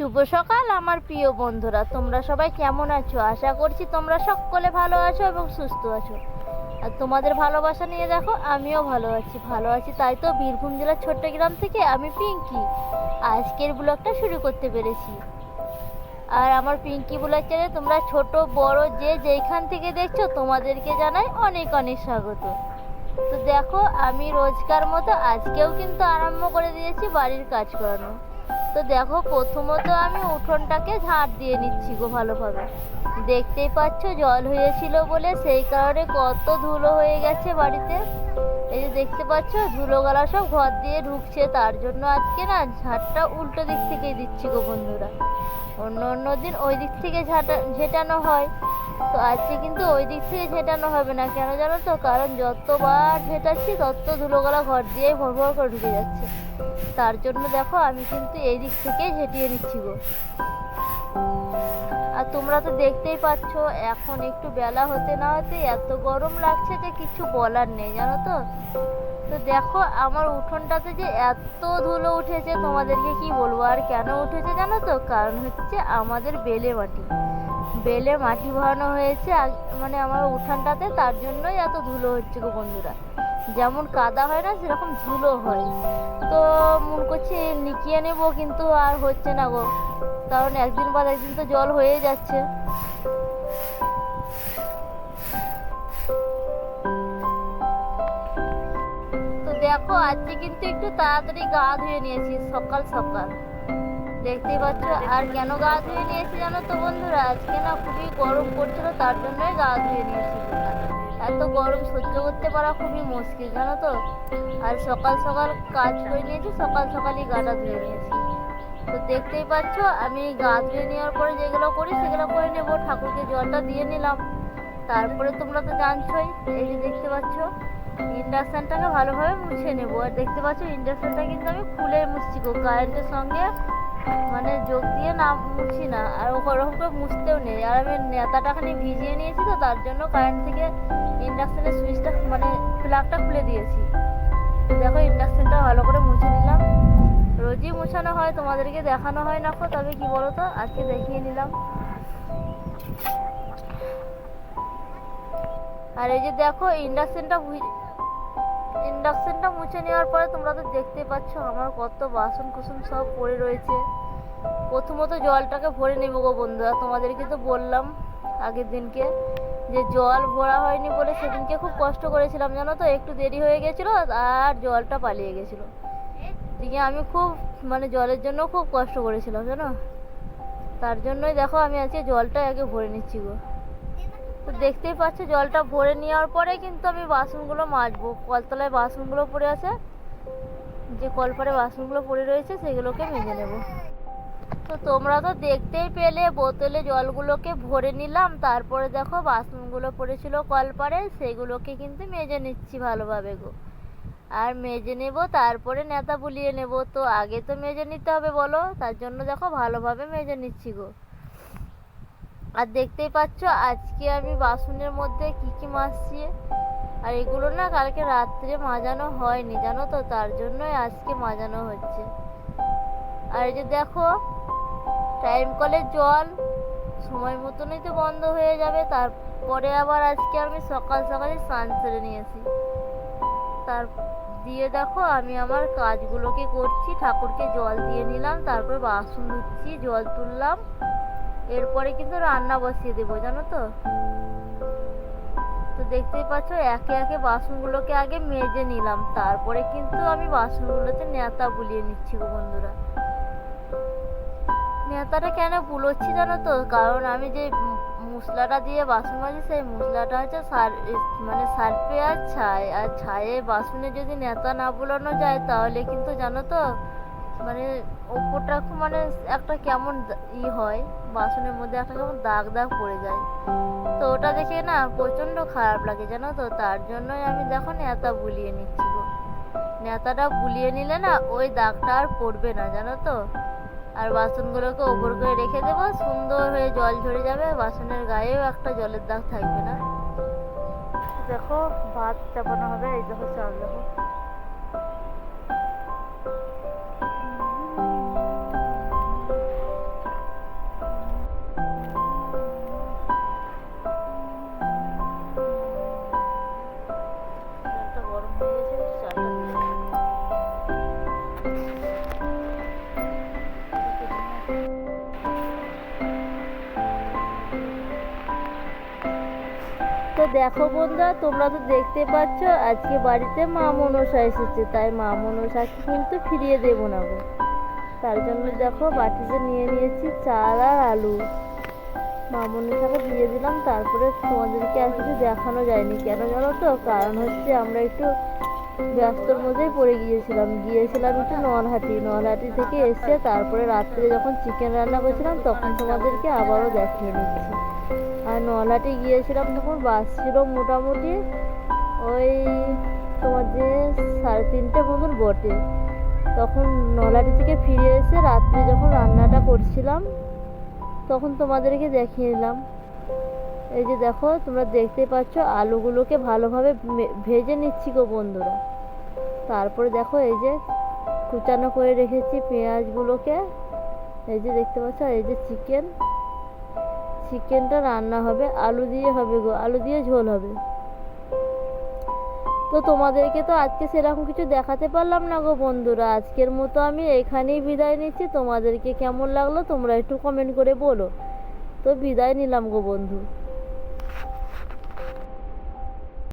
শুভ সকাল, আমার প্রিয় বন্ধুরা। তোমরা সবাই কেমন আছো? আশা করছি তোমরা সকলে ভালো আছো এবং সুস্থ আছো। আর তোমাদের ভালোবাসা নিয়ে দেখো, আমিও ভালো আছি ভালো আছি। তাই তো বীরভূম জেলার ছোট্ট গ্রাম থেকে আমি পিঙ্কি। আজকের ব্লগটা শুরু করতে পেরেছি। আর আমার পিঙ্কি ব্লগ চ্যানেলে তোমরা ছোট, বড়, যে যেইখান থেকে দেখছ, তোমাদেরকে জানাই অনেক অনেক স্বাগত। তো দেখো, আমি রোজকার মতো আজকেও কিন্তু আরম্ভ করে দিয়েছি বাড়ির কাজ করানো। তো দেখো, প্রথমত আমি উঠোনটাকে ঝাঁট দিয়ে নিচ্ছি গো ভালোভাবে। দেখতেই পাচ্ছ, জল হয়েছিল বলে সেই কারণে কত ধুলো হয়ে গেছে বাড়িতে। এই যে দেখতে পাচ্ছ ধুলো গালা সব ঘর দিয়ে ঢুকছে, তার জন্য আজকে না ঝাঁটটা উল্টো দিক থেকেই দিচ্ছি গো বন্ধুরা। অন্য অন্য দিন ওই দিক থেকে ঝাঁটা, ঝেটানো হয়। তো আজকে কিন্তু ওই দিক থেকে ঝেটানো হবে না, কেন জানো তো? কারণ যতবার ঝেটাচ্ছি, তত ধুলোগুলা ঘর দিয়েই ভর ভর করে ঢুকে যাচ্ছে। তার জন্য দেখো আমি কিন্তু এই দিক থেকে ঝেটিয়ে নিচ্ছি গো। আর তোমরা তো দেখতেই পাচ্ছ, এখন একটু বেলা হতে না হতে এত গরম লাগছে যে কিছু বলার নেই, জানো তো? তো দেখো আমার উঠোনটাতে যে এত ধুলো উঠেছে, তোমাদেরকে কি বলব? আর কেন উঠেছে জানো তো? কারণ হচ্ছে আমাদের বেলে মাটি। বেলে মাটি ভরানো হয়েছে মানে আমার উঠানটাতে তার জন্যই এত ধুলো হচ্ছে গো বন্ধুরা। যেমন কাদা হয় না, সেরকম ধুলো হয়। তো মন করছে নিকিয়ে নেব, কিন্তু আর হচ্ছে না গো। কারণ একদিন বাদ একদিন তো জল হয়ে যাচ্ছে। তো দেখো, আজকে কিন্তু একটু তাড়াতাড়ি গা ধুয়ে নিয়েছি, সকাল সকাল। দেখতেই পাচ্ছ, আর কেন গা ধুয়ে নিয়েছি জানো তো বন্ধুরা? আজকে না খুবই গরম পড়ছিল, তার জন্যই গা ধুয়ে নিয়েছি। এত গরম সহ্য করতে পারা খুবই মুশকিল, জানো তো? আর সকাল সকাল কাজ করে নিয়েছি, সকাল সকালই গাটা ধুয়ে নিয়েছি। তো দেখতেই পাচ্ছ, আমি গা ধুয়ে নেওয়ার পরে যেগুলো করি, সেগুলো করে নেব। ঠাকুরকে জলটা দিয়ে নিলাম। তারপরে তোমরা তো জানছোই, এই যে দেখতে পাচ্ছ, ইন্ডাকশানটাকে ভালোভাবে মুছে নেব। আর দেখতে পাচ্ছ, ইন্ডাকশানটা কিন্তু আমি খুলে মুছছি গো কারেন্টের সঙ্গে মানে যোগ দিয়ে না মুছি না। আর ওরকম করে মুছতেও নেই। আর আমি নেতাটা নেতাটাখানি ভিজিয়ে নিয়েছি তো, তার জন্য কারেন্ট থেকে ইন্ডাকশানের সুইচটা মানে প্লাগটা খুলে দিয়েছি। দেখো ইন্ডাকশানটা ভালো করে মুছে নিলাম। রোজই মোছানো হয়, তোমাদেরকে দেখানো হয় না তবে কি বলো তো আজকে দেখিয়ে নিলাম। আর এই যে দেখো ইন্ডাকশানটা ইন্ডাকশানটা মুছে নেওয়ার পরে তোমরা তো দেখতে পাচ্ছ, আমার কত বাসন কুসন সব পড়ে রয়েছে। প্রথমত জলটাকে ভরে নেব গো বন্ধুরা। তোমাদেরকে তো বললাম আগের দিনকে যে জল ভরা হয়নি বলে সেদিনকে খুব কষ্ট করেছিলাম, জানো তো? একটু দেরি হয়ে গেছিল আর জলটা পালিয়ে গেছিল। দিকে আমি খুব মানে জলের জন্য খুব কষ্ট করেছিলাম, জানো? তার জন্যই দেখো আমি আজকে জলটা আগে ভরে নিচ্ছি গো। তো দেখতেই পাচ্ছ জলটা ভরে নেওয়ার পরে কিন্তু আমি বাসনগুলো মাজবো। কলতলায় বাসনগুলো পড়ে আছে। যে কলপারে বাসনগুলো পড়ে রয়েছে সেগুলোকে মেজে নেব। তো তোমরা তো দেখতেই পেলে, বোতলে জলগুলোকে ভরে নিলাম, তারপরে দেখো বাসনগুলো পড়েছিল কলপারে, সেগুলোকে কিন্তু মেজে নিচ্ছি ভালোভাবে গো। আর মেজে নেব, তারপরে নেতা বুলিয়ে নেব, তো আগে তো মেজে নিতে হবে বলো, তার জন্য দেখো ভালোভাবে মেজে নিচ্ছি গো। আর দেখতেই পাচ্ছ, আজকে আমি বাসনের মধ্যে কি কি মাজছি আর এগুলো না কালকে রাত্রে মাজানো হয়নি, জানো তো, তার জন্যই আজকে মাজানো হচ্ছে। আর এই যে দেখো টাইম কলের জল, সময় মতনই তো বন্ধ হয়ে যাবে। তারপরে আবার আজকে আমি সকাল সকালে স্নান সেরে নিয়েছি। তার দিয়ে দেখো, আমি আমার কাজগুলোকে করছি। ঠাকুরকে জল দিয়ে নিলাম, তারপর বাসন ধুচ্ছি, জল তুললাম। এরপরে কিন্তু রান্না বসিয়ে দেবো, জানো তো? তো দেখতেই পাচ্ছ, একে একে বাসনগুলোকে আগে মেজে নিলাম। তারপরে কিন্তু আমি বাসনগুলোতে নেতা বুলিয়ে নিচ্ছি গো বন্ধুরা। নেতাটা কেন বুলোচ্ছি জানো তো? কারণ আমি যে মশলাটা দিয়ে বাসন মাজি সেই মশলাটা হচ্ছে সার মানে সার্ফে আর ছাই, আর ছায়ে বাসনে যদি নেতা না বুলানো যায়, তাহলে কিন্তু জানো তো মানে ওপরটা মানে একটা কেমন ই হয়, বাসনের মধ্যে একটা কেমন দাগ দাগ পড়ে যায়। তো ওটা দেখে না প্রচণ্ড খারাপ লাগে জানো তো, তার জন্যই আমি দেখো নেতা বুলিয়ে নিচ্ছি নেতাটা বুলিয়ে নিলে না ওই দাগটা আর পড়বে না, জানো তো? আর বাসনগুলোকে ওপর করে রেখে দেবো। সুন্দর হয়ে জল ঝরে যাবে, বাসনের গায়েও একটা জলের দাগ থাকবে না। দেখো, ভাত চাপানো হবে, এই দেখো চাল দেখো। দেখো বন্ধুরা, তোমরা তো দেখতে পাচ্ছ, আজকে বাড়িতে মা মনসা এসেছে, তাই মা মনসাকে কিন্তু ফিরিয়ে দেবো না গো। তার জন্য দেখো বাটিতে নিয়ে নিয়েছি চাল আর আলু। মা মনসাকে দিয়ে দিলাম, তারপরে তোমাদেরকে আর কিছু দেখানো যায়নি। কেন জানো তো? কারণ হচ্ছে আমরা একটু ব্যস্তর মধ্যেই পড়ে গিয়েছিলাম। গিয়েছিলাম একটু নলহাটি। নলহাটি থেকে এসে তারপরে রাত্রে যখন চিকেন রান্না করছিলাম, তখন তোমাদেরকে আবারও দেখিয়ে নিচ্ছি আর নলহাটি গিয়েছিলাম তখন বাস ছিল মোটামুটি ওই তোমার যে সাড়ে তিনটে মতন বটে। তখন নলহাটি থেকে ফিরে এসে রাত্রে যখন রান্নাটা করছিলাম, তখন তোমাদেরকে দেখিয়ে নিলাম এই যে দেখো, তোমরা দেখতে পাচ্ছ আলুগুলোকে ভালোভাবে ভেজে নিচ্ছি গো বন্ধুরা। তারপরে দেখো এই যে কুচানো করে রেখেছি পেঁয়াজগুলোকে। এই যে দেখতে পাচ্ছ, এই যে চিকেন। চিকেনটা রান্না হবে, আলু দিয়ে হবে গো, আলু দিয়ে ঝোল হবে। তো তোমাদেরকে তো আজকে সেরকম কিছু দেখাতে পারলাম না গো বন্ধুরা। আজকের মতো আমি এখানেই বিদায় নিচ্ছি। তোমাদেরকে কেমন লাগল তোমরা একটু কমেন্ট করে বলো। তো বিদায় নিলাম গো বন্ধু।